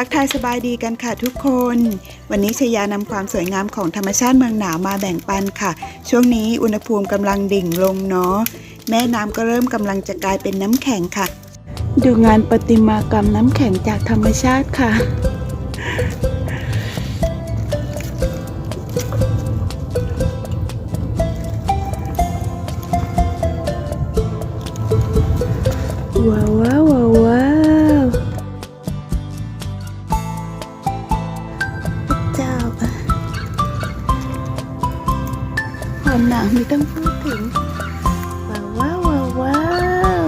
ทักทายสบายดีกันค่ะทุกคน วันนี้ชยานำความสวยงามของธรรมชาติเมืองหนาวมาแบ่งปันค่ะ ช่วงนี้อุณหภูมิกำลังดิ่งลงเนาะ แม่น้ำก็เริ่มกำลังจะกลายเป็นน้ำแข็งค่ะ ดูงานประติมากรรมน้ำแข็งจากธรรมชาติค่ะ หนาวไม่ต้องพูดถึง ว้าวว้าวว้าว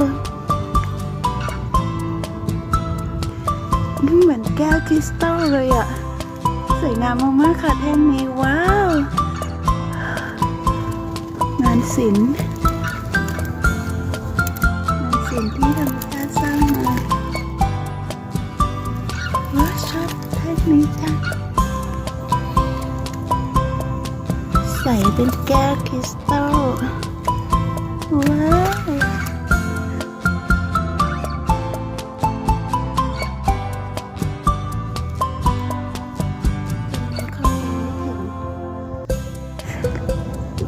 นี่เหมือนแก้วคริสตัลเลยอะสวยงามมากๆค่ะแท่งนี้ว้าว งานศิลป์ เป็นแก้วคริสตัลว้าว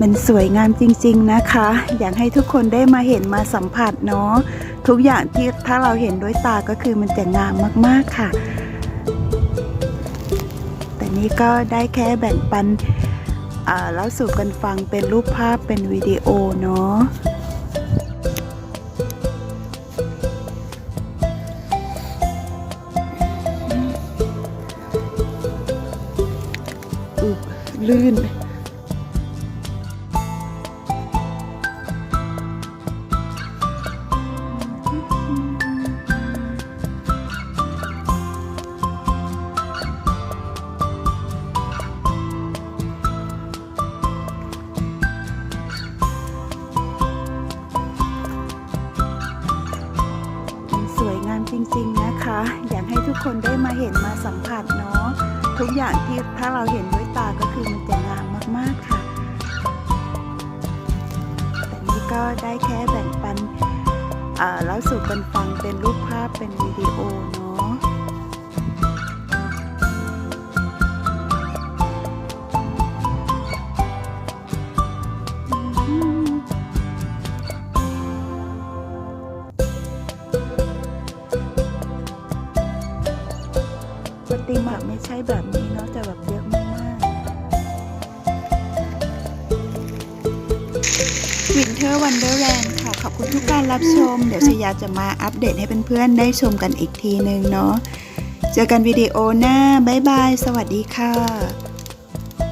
มันสวยงามจริงๆนะคะ อยากให้ทุกคนได้มาเห็นมาสัมผัสเนาะทุกอย่างที่ถ้าเราเห็นด้วยตาก็คือมันจะงามมากๆค่ะ แต่นี่ก็ได้แค่แบ่งปัน อ่าแล้วสู่กันฟังเป็นรูปภาพเป็นวิดีโอเนาะลื่น อยากให้ทุกคนได้มาเห็นมาสัมผัสเนาะทุกอย่างที่ถ้าเราเห็นด้วยตาก็คือมันจะงามมากๆค่ะแต่นี้ก็ได้แค่แบ่งปันอ่าแล้วสู่กันฟังเป็นรูปภาพเป็นวิดีโอเนาะ ไม่ใช่แบบนี้เนาะแต่แบบเยอะมากวินเทอร์วันเดอร์แลนด์ค่ะ ขอบคุณทุกการรับชม เดี๋ยวชยาจะมาอัปเดตให้เพื่อนๆได้ชมกันอีกทีนึงเนาะเจอกันวิดีโอหน้า บ๊ายบาย สวัสดีค่ะ